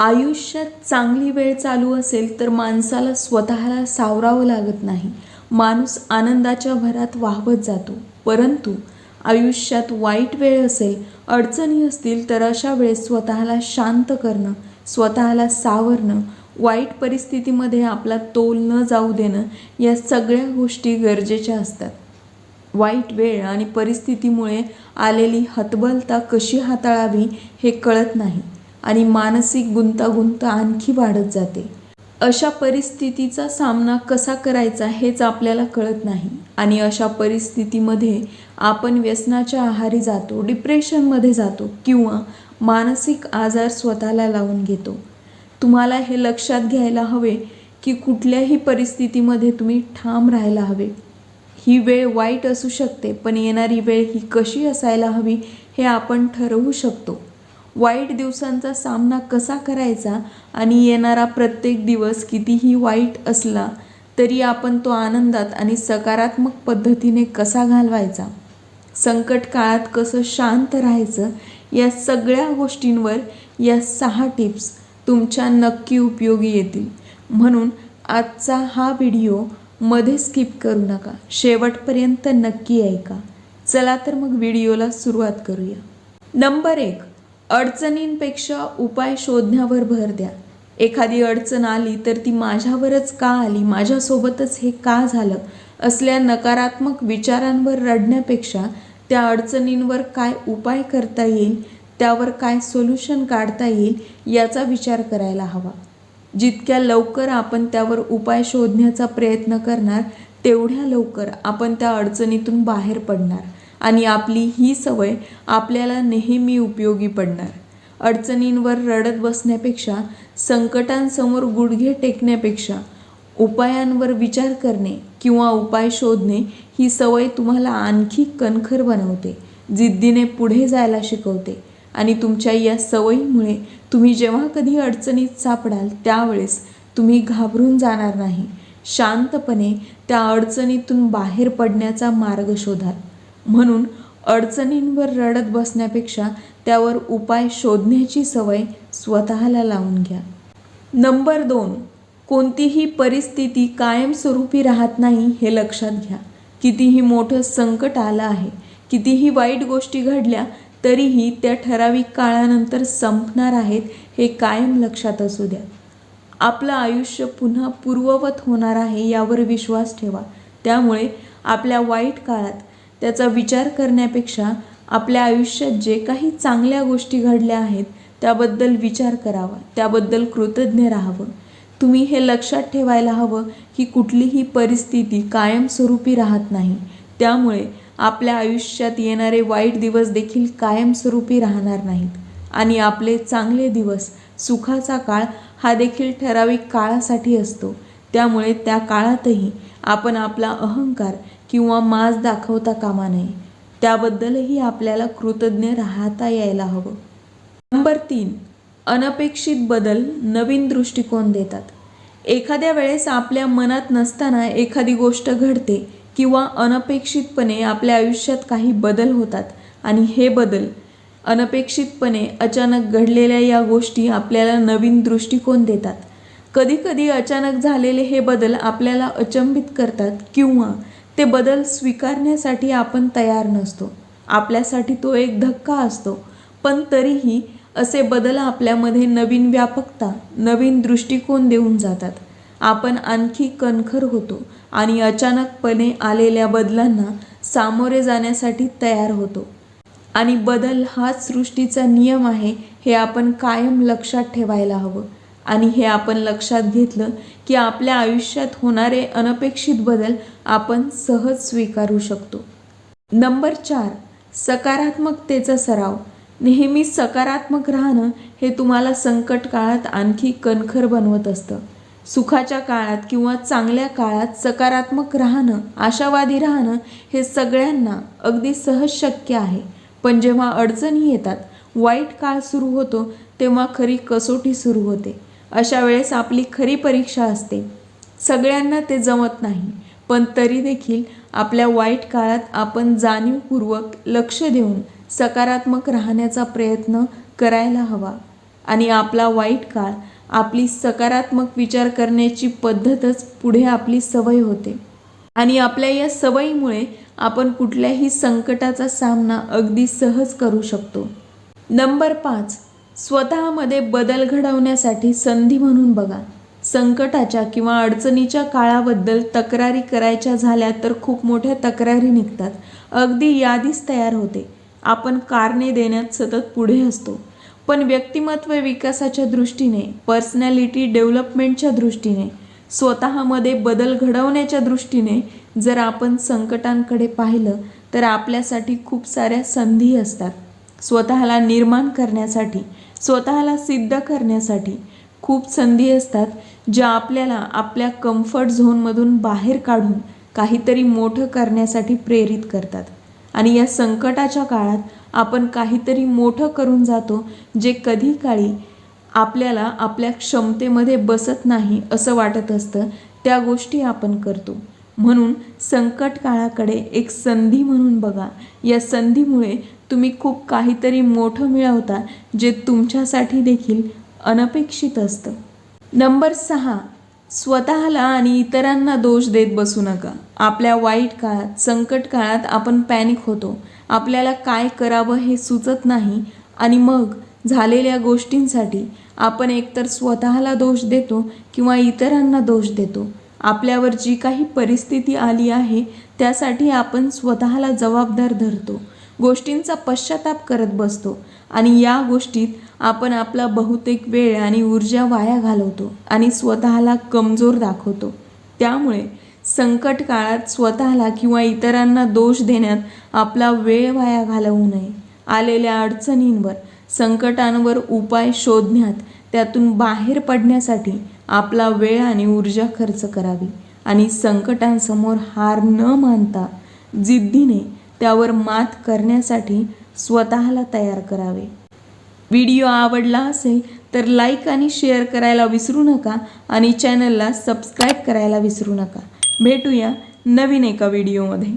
आयुष्यात चांगली वेळ चालू असेल तर माणसाला स्वतःला सावरावं लागत नाही. माणूस आनंदाच्या भरात वाहवत जातो. परंतु आयुष्यात वाईट वेळ असेल अडचणी असतील तर अशा वेळेस स्वतःला शांत करणं स्वतःला सावरणं वाईट परिस्थितीमध्ये आपला तोल न जाऊ देणं या सगळ्या गोष्टी गरजेच्या असतात. वाईट वेळ आणि परिस्थितीमुळे आलेली हतबलता कशी हाताळावी हे कळत नाही. आणि मानसिक गुंतागुंत आणखी वाढत जाते. अशा परिस्थितीचा सामना कसा करायचा हेच आपल्याला कळत नाही. आणि अशा परिस्थितीमध्ये आपण व्यसनाच्या आहारी जातो डिप्रेशनमध्ये जातो किंवा मानसिक आजार स्वतःला लावून घेतो. तुम्हाला हे लक्षात घ्यायला हवे की कुठल्याही परिस्थितीमध्ये तुम्ही ठाम राहायला हवे. ही वेळ वाईट असू शकते पण येणारी वेळ ही कशी असायला हवी हे आपण ठरवू शकतो. वाईट दिवसांचा सामना कसा करायचा आणि येणारा प्रत्येक दिवस कितीही वाईट असला तरी आपण तो आनंदात आणि सकारात्मक पद्धतीने कसा घालवायचा? संकट काळात कसं शांत राहायचं? या सगळ्या गोष्टींवर या सहा टिप्स तुमच्या नक्की उपयोगी येतील. म्हणून आजचा हा व्हिडिओमध्ये स्किप करू नका. शेवटपर्यंत नक्की ऐका. चला तर मग व्हिडिओला सुरुवात करूया. नंबर एक अडचणींपेक्षा उपाय शोधण्यावर भर द्या. एखादी अडचण आली तर ती माझ्यावरच का आली? माझ्यासोबतच हे का झालं? असल्या नकारात्मक विचारांवर रडण्यापेक्षा त्या अडचणींवर काय उपाय करता येईल? त्यावर काय सोल्युशन काढता येईल? याचा विचार करायला हवा. जितक्या लवकर आपण त्यावर उपाय शोधण्याचा प्रयत्न करणार तेवढ्या लवकर आपण त्या अडचणीतून बाहेर पडणार. आणि आपली ही सवय आपल्याला नेहमी उपयोगी पडणार. अडचणींवर रडत बसण्यापेक्षा संकटांसमोर गुडघे टेकण्यापेक्षा उपायांवर विचार करणे किंवा उपाय शोधणे ही सवय तुम्हाला आणखी कणखर बनवते जिद्दीने पुढे जायला शिकवते आणि तुमच्या या सवयीमुळे तुम्ही जेव्हा कधी अडचणीत सापडाल त्यावेळेस तुम्ही घाबरून जाणार नाही. शांतपणे त्या अडचणीतून बाहेर पडण्याचा मार्ग शोधाल. म्हणून अडचणींवर रडत बसण्यापेक्षा त्यावर उपाय शोधण्याची सवय स्वतःला लावून घ्या. नंबर दोन कोणतीही परिस्थिती कायमस्वरूपी राहत नाही हे लक्षात घ्या. कितीही मोठं संकट आलं आहे कितीही वाईट गोष्टी घडल्या तरीही त्या ठराविक काळानंतर संपणार आहेत हे कायम लक्षात असू द्या. आपलं आयुष्य पुन्हा पूर्ववत होणार आहे यावर विश्वास ठेवा. त्यामुळे आपल्या वाईट काळात त्याचा विचार करण्यापेक्षा आपल्या आयुष्यात जे काही चांगल्या गोष्टी घडल्या आहेत त्याबद्दल विचार करावा. त्याबद्दल कृतज्ञ राहावं. तुम्ही हे लक्षात ठेवायला हवं की कुठलीही परिस्थिती कायमस्वरूपी राहत नाही. त्यामुळे आपल्या आयुष्यात येणारे वाईट दिवस देखील कायमस्वरूपी राहणार नाहीत. आणि आपले चांगले दिवस सुखाचा काळ हा देखील ठराविक काळासाठी असतो. त्यामुळे त्या काळातही आपण आपला अहंकार किंवा माज दाखवता कामा नये. त्याबद्दलही आपल्याला कृतज्ञ राहता यायला हवं. नंबर तीन अनपेक्षित बदल नवीन दृष्टिकोन देतात. एखाद्या वेळेस आपल्या मनात नसताना एखादी गोष्ट घडते किंवा अनपेक्षितपणे आपल्या आयुष्यात काही बदल होतात आणि हे बदल अनपेक्षितपणे अचानक घडलेल्या या गोष्टी आपल्याला नवीन दृष्टिकोन देतात. कधीकधी अचानक झालेले हे बदल आपल्याला अचंबित करतात किंवा ते बदल स्वीकारण्यासाठी आपण तयार नसतो. आपल्यासाठी तो एक धक्का असतो. पण तरीही असे बदल आपल्यामध्ये नवीन व्यापकता नवीन दृष्टिकोन देऊन जातात. आपण आणखी कणखर होतो आणि अचानकपणे आलेल्या बदलांना सामोरे जाण्यासाठी तयार होतो. आणि बदल हाच सृष्टीचा नियम आहे हे आपण कायम लक्षात ठेवायला हवं. आणि हे आपण लक्षात घेतलं की आपल्या आयुष्यात होणारे अनपेक्षित बदल आपण सहज स्वीकारू शकतो. नंबर चार सकारात्मकतेचा सराव. नेहमी सकारात्मक राहणं हे तुम्हाला संकट काळात आणखी कणखर बनवत असतं. सुखाच्या काळात किंवा चांगल्या काळात सकारात्मक राहणं आशावादी राहणं हे सगळ्यांना अगदी सहज शक्य आहे. पण जेव्हा अडचणी येतात वाईट काळ सुरू होतो तेव्हा खरी कसोटी सुरू होते. अशा वेळेस आपली खरी परीक्षा असते. सगळ्यांना ते जमत नाही पण तरी देखील आपल्या वाईट काळात आपण जाणीवपूर्वक लक्ष देऊन सकारात्मक राहण्याचा प्रयत्न करायला हवा. आणि आपला वाईट काळ आपली सकारात्मक विचार करण्याची पद्धतच पुढे आपली सवय होते. आणि आपल्या या सवयीमुळे आपण कुठल्याही संकटाचा सामना अगदी सहज करू शकतो. नंबर पाच. स्वतःमध्ये बदल घडवण्यासाठी संधी म्हणून बघा. संकटाच्या किंवा अडचणीच्या काळाबद्दल तक्रारी करायच्या झाल्या तर खूप मोठ्या तक्रारी निघतात. अगदी यादीच तयार होते. आपण कारणे देण्यात सतत पुढे असतो. पण व्यक्तिमत्व विकासाच्या दृष्टीने पर्सनॅलिटी डेव्हलपमेंटच्या दृष्टीने स्वतःमध्ये बदल घडवण्याच्या दृष्टीने जर आपण संकटांकडे पाहिलं तर आपल्यासाठी खूप साऱ्या संधी असतात. स्वतःला निर्माण करण्यासाठी स्वतःला सिद्ध करण्यासाठी खूप संधी असतात ज्या आपल्याला आपल्या कम्फर्ट झोनमधून बाहेर काढून काहीतरी मोठं करण्यासाठी प्रेरित करतात. आणि या संकटाच्या काळात आपण काहीतरी मोठं करून जातो जे कधी काळी आपल्याला आपल्या क्षमतेमध्ये बसत नाही असं वाटत असतं त्या गोष्टी आपण करतो. म्हणून संकट काळाकडे एक संधी म्हणून बघा. या संधीमुळे तुम्ही खूप काहीतरी मोठं मिळवता जे तुमच्यासाठी देखील अनपेक्षित असतं. नंबर सहा स्वतःला आणि इतरांना दोष देत बसू नका. आपल्या वाईट काळात संकट काळात आपण पॅनिक होतो. आपल्याला काय करावं हे सुचत नाही. आणि मग झालेल्या गोष्टींसाठी आपण एकतर स्वतःला दोष देतो किंवा इतरांना दोष देतो. आपल्यावर जी काही परिस्थिती आली आहे त्यासाठी आपण स्वतःला जबाबदार धरतो. गोष्टींचा पश्चाताप करत बसतो आणि या गोष्टीत आपण आपला बहुतेक वेळ आणि ऊर्जा वाया घालवतो आणि स्वतःला कमजोर दाखवतो. त्यामुळे संकट काळात स्वतःला किंवा इतरांना दोष देण्यात आपला वेळ वाया घालवू नये. आलेल्या अडचणींवर संकटांवर उपाय शोधण्यात त्यातून बाहेर पडण्यासाठी आपला वेळ आणि ऊर्जा खर्च करावी आणि संकटांसमोर हार न मानता जिद्दीने त्यावर मात करण्यासाठी स्वतःला तयार करावे. व्हिडिओ आवडला असेल तर लाईक आणि शेअर करायला विसरू नका आणि चॅनलला सबस्क्राईब करायला विसरू नका. भेटूया नवीन एका व्हिडिओमध्ये.